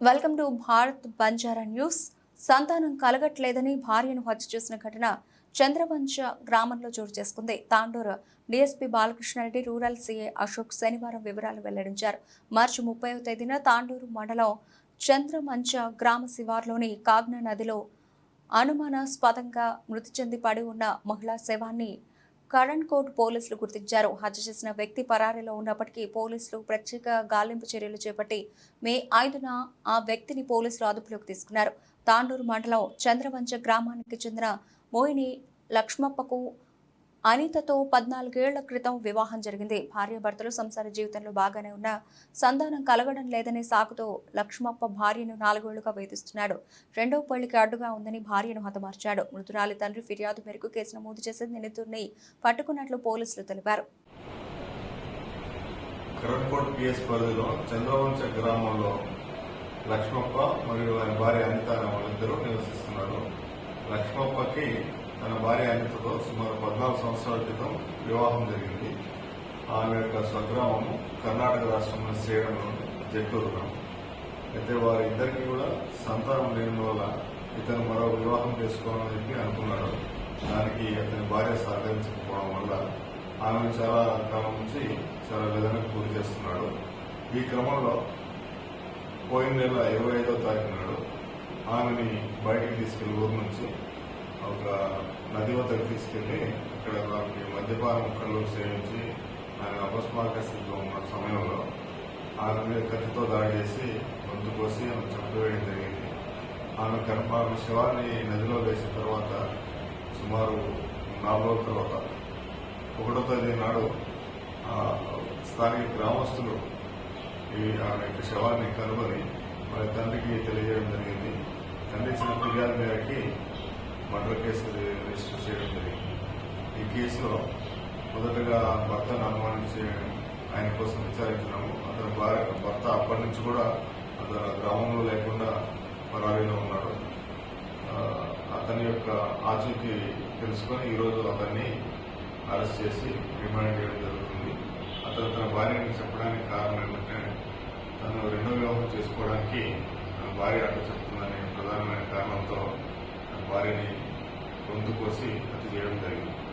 Welcome to Bharat Banjara news. సంతానం కలగట్లేదని భార్యను హత్య చేసిన ఘటన చంద్రవంశ గ్రామంలో చోటు చేసుకుంది. Tandur DSP Balakrishna Reddy rural CA Ashok శనివారం వివరాలు వెల్లడించారు. మార్చి ముప్పైవ తేదీన తాండూరు మండలం చంద్రమంచ గ్రామ శివార్లోని కాగ్న నదిలో అనుమానాస్పదంగా మృతి చెంది పడి ఉన్న మహిళా శవాన్ని కరణ్కోట్ పోలీసులు గుర్తించారు. హత్య చేసిన వ్యక్తి పరారీలో ఉన్నప్పటికీ పోలీసులు ప్రత్యేక గాలింపు చర్యలు చేపట్టి మే ఐదున ఆ వ్యక్తిని పోలీసులు అదుపులోకి తీసుకున్నారు. తాండూరు మండలం చంద్రవంచ గ్రామానికి చెందిన మోయిని లక్ష్మప్పకు అనితతో పద్నాలుగేళ్ళ క్రితం వివాహం జరిగింది. భార్యాభర్తలు సంసార జీవితంలో బాగానే ఉన్న సంతానం కలగడం లేదనే సాకుతో లక్ష్మప్ప భార్యను నాలుగేళ్ళుగా వేధిస్తున్నాడు. రెండవ పెళ్ళికి అడ్డుగా ఉందని భార్యను హతమార్చాడు. మృతురాలి తండ్రి ఫిర్యాదు మేరకు కేసు నమోదు చేసి నిందితుడిని పట్టుకున్నట్లు పోలీసులు తెలిపారు. పిఎస్ పరిధిలో చంద్రవంశ గ్రామంలో లక్ష్మప్ప మరియు ఆయన భార్య అనిత వాళ్ళిద్దరూ నివసిస్తున్నారు. లక్ష్మప్పకి తన భార్య అనితతో సుమారు పద్నాలుగు సంవత్సరాల క్రితం వివాహం జరిగింది. ఆమె యొక్క స్వగ్రామం కర్ణాటక రాష్ట్రంలో సేలంలోని జట్టూరు గ్రామం. అయితే వారిద్దరికీ కూడా సంతానం లేని వల్ల ఇతను మరో వివాహం చేసుకోవాలని చెప్పి అనుకున్నాడు. దానికి అతని భార్య సహకరించకపోవడం వల్ల ఆమెను చాలా కాలం నుంచి చాలా వేదనకు గురి చేస్తున్నాడు. ఈ క్రమంలో పోయిన నెల ఇరవై ఐదో తారీఖు నాడు ఆమెని బయటికి తీసుకెళ్ళి ఊరు నుంచి ఒక నది వద్దకు తీసుకెళ్ళి అక్కడ వారికి మద్యపాన కళ్ళు సేవించి ఆయన అపస్మారక స్థితిలో ఉన్న సమయంలో ఆమె మీద కత్తితో దాడేసి గొంతు కోసి ఆమె చంపివేయడం జరిగింది. ఆమె గర్భ ఆమె శవాన్ని నదిలో వేసిన తర్వాత సుమారు నాలుగు రోజుల తర్వాత ఒకటో తేదీ నాడు స్థానిక గ్రామస్తులు ఈ ఆమె యొక్క శవాన్ని కనుగొని మరి తండ్రికి తెలియజేయడం జరిగింది. తండ్రి ఇచ్చిన ఫిర్యాదు మేరకి కేసు రిజిస్టర్ చేయడం జరిగింది. ఈ కేసులో మొదటగా భర్తను అనుమానించి ఆయన కోసం విచారించినాము అతని భార్య భర్త అప్పటి నుంచి కూడా అతను గ్రామంలో లేకుండా పరారీలో ఉన్నాడు. అతని యొక్క ఆచూకీ తెలుసుకొని ఈరోజు అతన్ని అరెస్ట్ చేసి రిమాండ్ చేయడం జరుగుతుంది. అతను తన భార్యని చెప్పడానికి కారణం ఏంటంటే తను రెండో వివాహం చేసుకోవడానికి తన భార్య అడ్డు చెప్తుందనే ప్రధానమైన కారణంతో తన భార్యని గొంతు కోసి హత్య చేయడం జరిగింది.